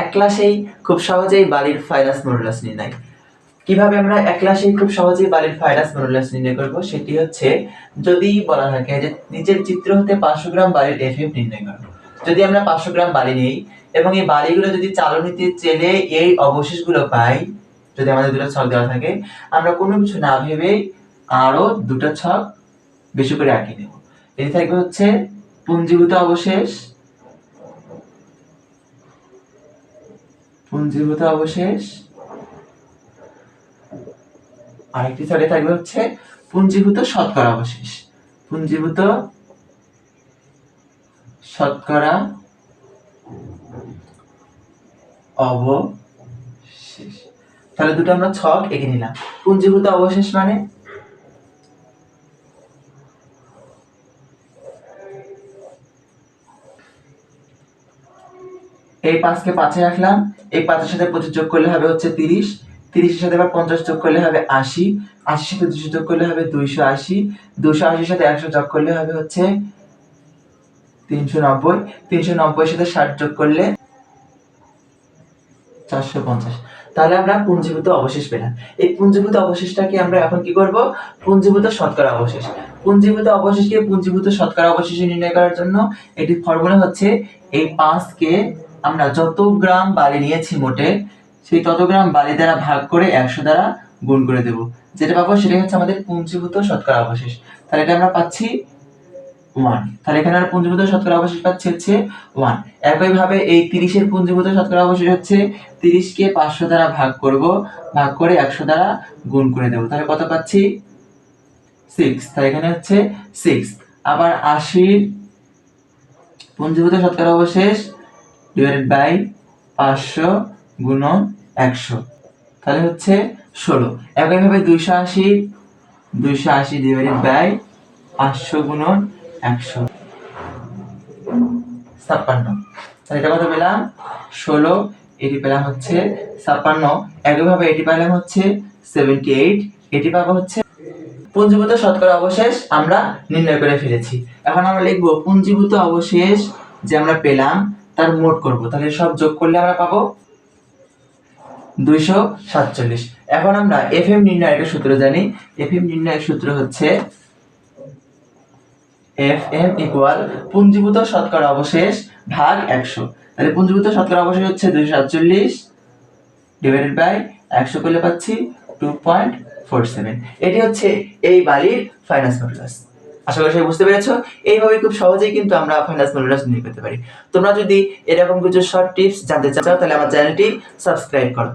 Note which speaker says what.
Speaker 1: এক ক্লাসেই খুব সহজেই বালির ফাইনাস মডুলাস নির্ণয়। কীভাবে আমরা এক ক্লাসেই খুব সহজেই বালির ফাইনাস মডুলাস নির্ণয় করব? সেটি হচ্ছে, যদি বলা থাকে যে নিচের চিত্র হতে পাঁচশো গ্রাম বালির এফএম নির্ণয় করো। যদি আমরা পাঁচশো গ্রাম বালি নিই, এবং এই বালিগুলো যদি চালনীতে চেলে এই অবশেষগুলো পাই, যদি আমাদের দুটো ছক দেওয়া থাকে, আমরা কোনো কিছু না ভেবে আরও দুটো ছক বেশি করে আঁকিয়ে নেব। এটি থাকবে হচ্ছে পুঞ্জীভূত অবশেষ পুঞ্জীভূত অবশেষ। আরেকটি ছকে থাকবে হচ্ছে পুঞ্জীভূত শতকরা অবশেষ। পুঞ্জীভূত শতকরা অবশেষ। তাহলে দুটো আমরা ছক এঁকে নিলাম। পুঞ্জীভূত অবশেষ মানে? এই পাঁচকে পাঁচে রাখলাম এই পাঁচের সাথে পঁচিশ যোগ করলে হবে হচ্ছে তিরিশ। তিরিশের সাথে আবার পঞ্চাশ যোগ করলে হবে আশি। আশির সাথে দুশো যোগ করলে হবে দুইশো আশি। দুশো আশির সাথে একশো যোগ করলে হবে হচ্ছে তিনশো নব্বই। তিনশো নব্বই সাথে ষাট যোগ করলে চারশো পঞ্চাশ। তাহলে আমরা পুঞ্জীভূত অবশেষ পেলাম। এই পুঞ্জীভূত অবশেষটাকে আমরা এখন কি করব? পুঞ্জীভূত শতকরা অবশেষ। পুঞ্জীভূত অবশেষকে পুঞ্জীভূত শতকরা অবশেষে নির্ণয় করার জন্য এটি ফর্মুলা হচ্ছে এই পাঁচকে আমরা যত গ্রাম বালি নিয়েছি মোটে, সেই তত গ্রাম বালি দ্বারা ভাগ করে একশো দ্বারা গুণ করে দেব। যেটা পাবো সেটাই হচ্ছে আমাদের পুঞ্জীভূত শতকরা অবশেষ। তাহলে এটা আমরা পাচ্ছি ওয়ান তাহলে এখানে আমরা পুঞ্জীভূত শতকরা অবশেষ পাচ্ছি হচ্ছে ওয়ান একইভাবে এই তিরিশের পুঞ্জীভূত শতকরা অবশেষ হচ্ছে তিরিশকে পাঁচশো দ্বারা ভাগ করব, ভাগ করে একশো দ্বারা গুণ করে দেবো। তাহলে কত পাচ্ছি? সিক্স তাহলে এখানে হচ্ছে সিক্স আবার আশির পুঞ্জীভূত শতকরা অবশেষ ডিভাইডেড বাই পাঁচশো গুণন একশো। তাহলে হচ্ছে ষোলো। একইভাবে দুইশো আশি দুইশো আশি ডিভাইডেড বাই পাঁচশো গুণন একশো। ছাপ্পান্ন। তাহলে এটা কত পেলাম? ষোলো। এটি পেলাম হচ্ছে ছাপ্পান্ন। একইভাবে এটি পেলাম হচ্ছে সেভেন্টি এইট এটি পাবো হচ্ছে পুঞ্জীভূত শতকরা অবশেষ আমরা নির্ণয় করে ফেলেছি। এখন আমরা লিখব পুঞ্জীভূত অবশেষ যে আমরা পেলাম তার মোট করব। তাহলে সব যোগ করলে আমরা পাবো দুইশো সাতচল্লিশ। এখন আমরা এফ এম নির্ণয়ের সূত্র জানি। এফ এম নির্ণয়ের সূত্র হচ্ছে এফ এম ইকুয়াল পুঞ্জীভূত শতকরা অবশেষ ভাগ একশো। তাহলে পুঞ্জীভূত শতকরা অবশেষ হচ্ছে দুইশো সাতচল্লিশ ডিভাইডেড বাই একশো করলে পাচ্ছি টু পয়েন্ট ফোর সেভেন এটি হচ্ছে এই বালির ফাইনান্স মডুলাস আশা করি বুঝতে পেরেছ। এইভাবে খুব সহজেই কিন্তু আমরা ফাইনান্স মডেলটা নিয়ে পেতে পারি। তোমরা যদি এরকম কিছু শর্ট টিপস জানতে চাও, তাহলে আমার চ্যানেলটি সাবস্ক্রাইব করো।